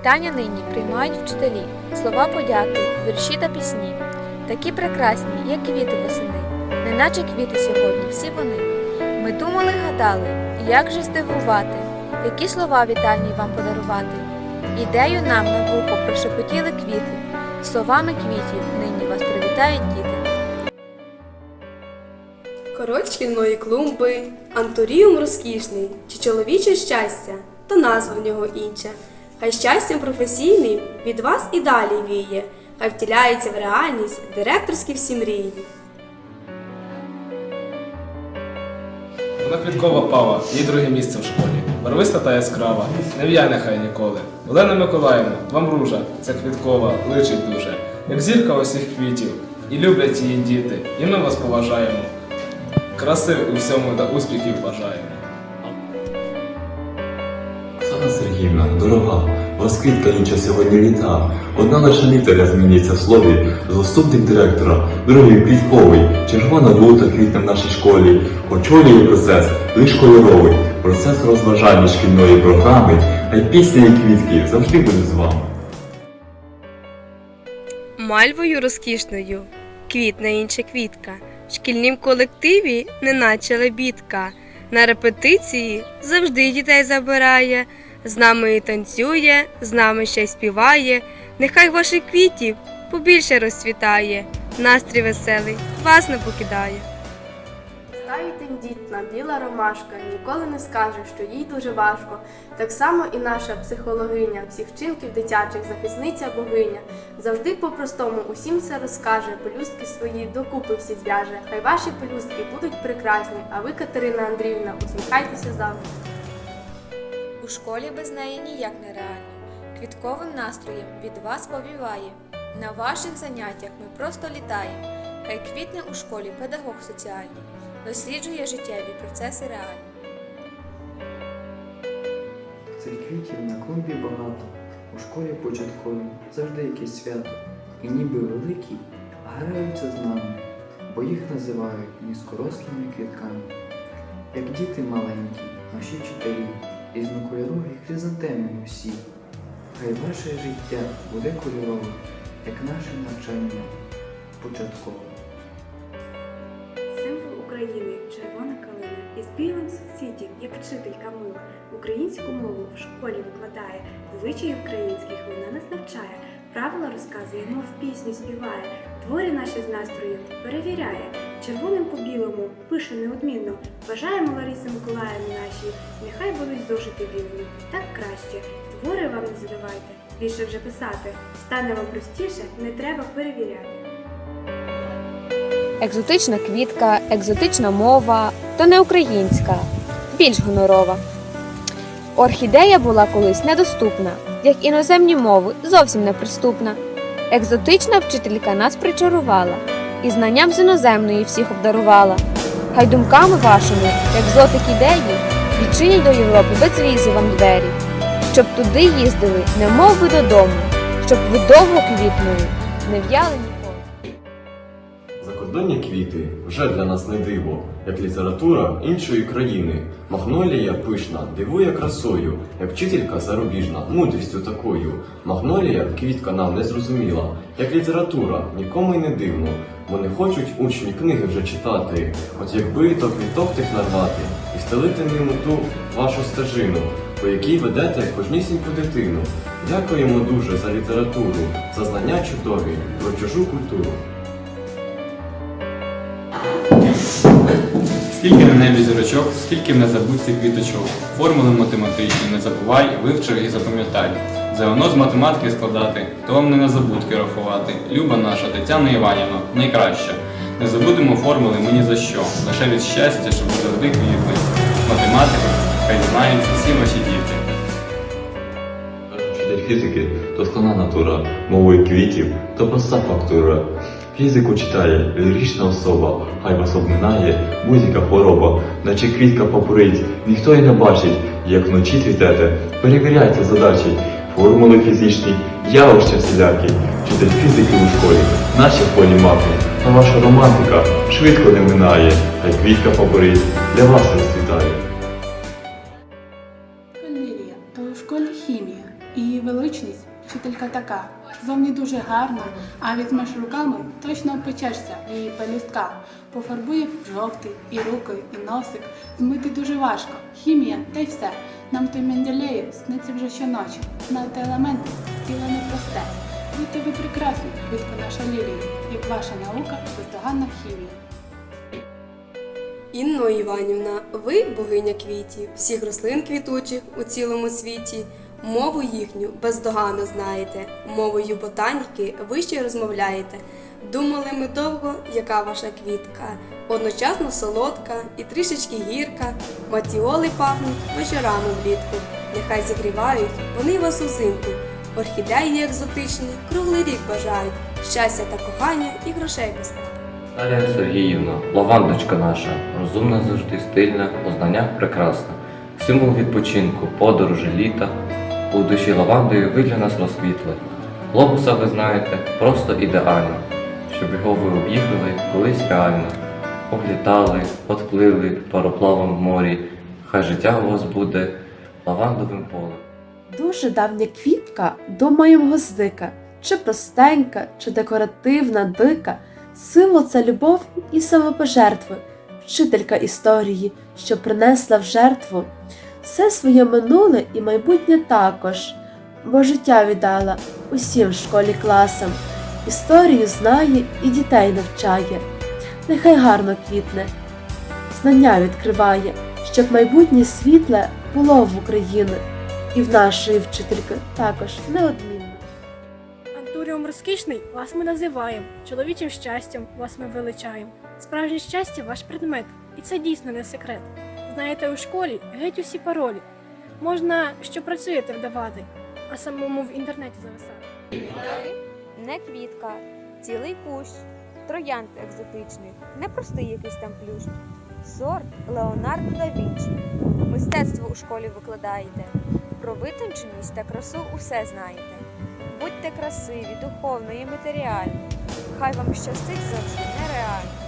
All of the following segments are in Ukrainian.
Вітання нині приймають вчителі, слова подяки, вірші та пісні, такі прекрасні, як квіти восени, неначе квіти сьогодні, всі вони. Ми думали, гадали, як же здивувати, які слова вітальні вам подарувати. Ідею нам на вухо прошепотіли квіти, словами квітів нині вас привітають діти. Король шкільної клумби, антуріум розкішний, чи чоловіче щастя, то назва в нього інша. Хай щастям професійним від вас і далі віє, хай втіляється в реальність директорські всі мрії. Вона квіткова пава, їй друге місце в школі. Барвиста та яскрава, не в'яне хай ніколи. Олена Миколаївна, вам ружа, ця квіткова, личить дуже, як зірка усіх квітів. І люблять її діти, і ми вас поважаємо. Краси у всьому та успіхів бажаємо. Оксана Сергіївна, дорога, вас квітка інша сьогодні літа. Одна лише літера зміниться в слові. Заступник директора, другий квітковий, червона жовта квітне в нашій школі. Очолює процес лиш кольоровий, процес розважання шкільної програми, а й пісня і квітки завжди будуть з вами. Мальвою розкішною квітне інша квітка. В шкільнім колективі неначе лебідка. На репетиції завжди дітей забирає, з нами і танцює, з нами ще й співає. Нехай ваших квітів побільше розцвітає. Настрій веселий вас не покидає. Стає тендітна, біла ромашка, ніколи не скаже, що їй дуже важко. Так само і наша психологиня, всіх вчинків дитячих, захисниця богиня. Завжди по-простому усім все розкаже, пелюстки свої докупи всі зв'яже. Хай ваші пелюстки будуть прекрасні, а ви, Катерина Андріївна, усміхайтеся завжди. Школі без неї ніяк не реально. Квітковим настроєм від вас повіває. На ваших заняттях ми просто літаємо. Хай квітне у школі педагог соціальний, досліджує життєві процеси реальні. Цих квітів на клумбі багато, у школі початковій завжди якесь свято, і ніби великі граються з нами, бо їх називають низькорослими квітками. Як діти маленькі, наші вчителі, різнокольорові хризантеми усі. Хай ваше життя буде кольоровим, як наше навчання початкове. Символ України червона калина із білим суцвітів, як вчителька мила. Українську мову в школі викладає, звичаї українських вона нас навчає, правила розказує, мов пісню співає, твори наші з настроєм перевіряє. Червоним по білому пише неодмінно. Бажаємо Ларисі Миколаївні нашій, нехай будуть зошити вільні. Так краще. Твори вам не задавайте, більше вже писати. Стане вам простіше, не треба перевіряти. Екзотична квітка, екзотична мова, то не українська, більш гонорова. Орхідея була колись недоступна, як іноземні мови зовсім неприступна. Екзотична вчителька нас причарувала і знанням з іноземної всіх обдарувала. Хай думками вашими, як зотик ідеї, відчинять до Європи без візи вам двері, щоб туди їздили, немов би додому, щоб ви довго квітнули, не в'яли ніколи. Квіти вже для нас не диво, як література іншої країни. Магнолія пишна, дивує красою, як вчителька зарубіжна, мудрістю такою. Магнолія квітка нам не зрозуміла, як література нікому й не дивно, бо не хочуть учні книги вже читати. От якби то квіток тих нарвати і стелити ним ту вашу стежину, по якій ведете кожнісіньку дитину. Дякуємо дуже за літературу, за знання чудові про чужу культуру. Скільки на небі зірочок, скільки в незабутці квіточок. Формули математичні не забувай, вивчи і запам'ятай. Заодно з математики складати, то вам не на забудки рахувати. Люба наша Тетяна Іванівна, найкраща. Не забудемо формули ми ні за що. Лише від щастя, щоб завжди квітли. Математика, хай знають всі ваші діти. Фізики то складна натура, мовою квітів то проста фактура. Фізику читає лірична особа, хай вас обминає будь-яка хвороба, наче квітка попурить, ніхто й не бачить, як вночі цвітете, перевіряйте задачі, формули фізичні, явища всілякі, вчитель фізики у школі, наче в полі маки, а ваша романтика швидко не минає, хай квітка попурить, для вас розцвітає. Дуже гарна, а візьмеш руками, точно опечешся в її пелюстках. Пофарбує в жовтий і руки, і носик. Змити дуже важко. Хімія, та й все. Нам той Менделєєв сниться вже щоночі. Знати елементи, тіло непросте. Будьте ви прекрасні, квітка наша лілія, як ваша наука бездоганна хімія. Інно Іванівна, ви богиня квітів, всіх рослин квітучих у цілому світі. Мову їхню бездоганно знаєте, мовою ботаніки ви ще розмовляєте. Думали ми довго, яка ваша квітка, одночасно солодка і трішечки гірка. Матіоли пахнуть вечорами влітку. Нехай зігрівають вони вас узимку. Орхідеї екзотичні круглий рік бажають. Щастя та кохання і грошей без. Дар'я Сергіївна, лавандочка наша, розумна завжди стильна, у знаннях прекрасна. Символ відпочинку, подорожі, літа. У душі лавандою ви для нас розквітли. Глобуса ви знаєте, просто ідеально, щоб його ви об'їхали колись реально. Облітали, отплили пароплавом в морі. Хай життя у вас буде лавандовим полем. Дуже давня квітка, думаєм гвоздика, чи простенька, чи декоративна, дика. Символ це любов і самопожертви, вчителька історії, що принесла в жертву все своє минуле і майбутнє також, бо життя віддала усім в школі класам, історію знає і дітей навчає. Нехай гарно квітне, знання відкриває, щоб майбутнє світле було в Україні, і в нашої вчительки також неодмінно. Антуріум розкішний вас ми називаємо, чоловічим щастям вас ми величаємо. Справжнє щастя ваш предмет, і це дійсно не секрет. Знаєте, у школі геть усі паролі. Можна, що працюєте вдавати, а самому в інтернеті зависати. Не квітка, цілий кущ, троянд екзотичних, не простий якийсь там плющ. Сорт Леонардо да Вінчі. Мистецтво у школі викладаєте. Про витонченість та красу усе знаєте. Будьте красиві, духовно і матеріально. Хай вам щастить завжди нереально.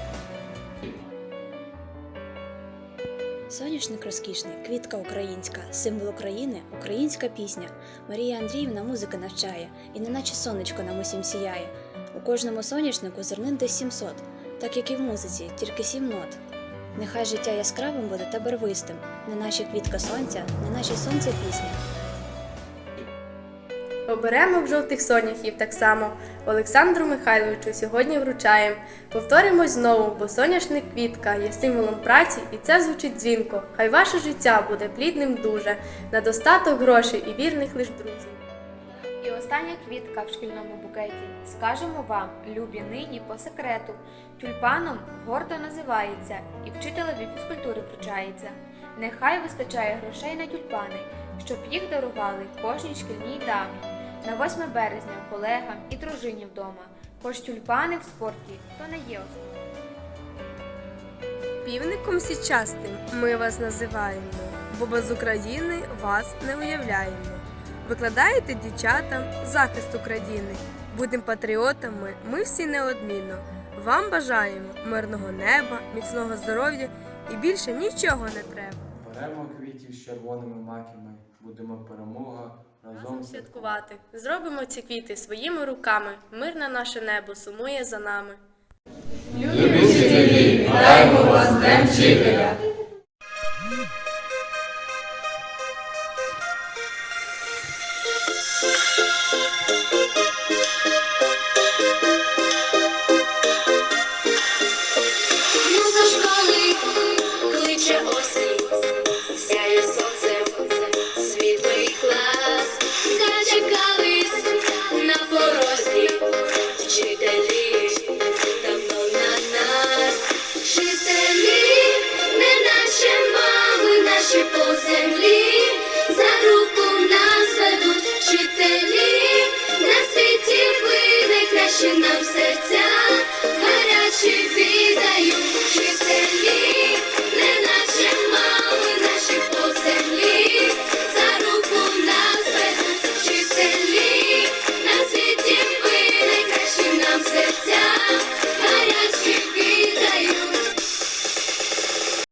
Соняшник розкішний, квітка українська, символ України, українська пісня. Марія Андріївна музика навчає, і неначе сонечко нам усім сіяє. У кожному соняшнику зернин десь 700, так як і в музиці, тільки сім нот. Нехай життя яскравим буде та барвистим, неначе квітка сонця, неначе сонця пісня. Оберемо в жовтих соняхів так само. Олександру Михайловичу сьогодні вручаємо. Повторимось знову, бо соняшник квітка є символом праці, і це звучить дзвінко. Хай ваше життя буде плідним дуже, на достаток грошей і вірних лиш друзів. І остання квітка в шкільному букеті. Скажемо вам, любі нині по секрету. Тюльпаном гордо називається і вчителеві фізкультури вручається. Нехай вистачає грошей на тюльпани, щоб їх дарували кожній шкільній дамі. На 8 березня колегам і дружині вдома. Хоч тюльпани в спорті то не є основою. Півником січастим ми вас називаємо, бо без України вас не уявляємо. Викладаєте дівчатам захист України. Будемо патріотами, ми всі неодмінно. Вам бажаємо мирного неба, міцного здоров'я і більше нічого не треба. Беремо квітів з червоними маками, будемо перемога разом. Святкувати. Зробимо ці квіти своїми руками. Мирне наше небо сумує за нами. Муза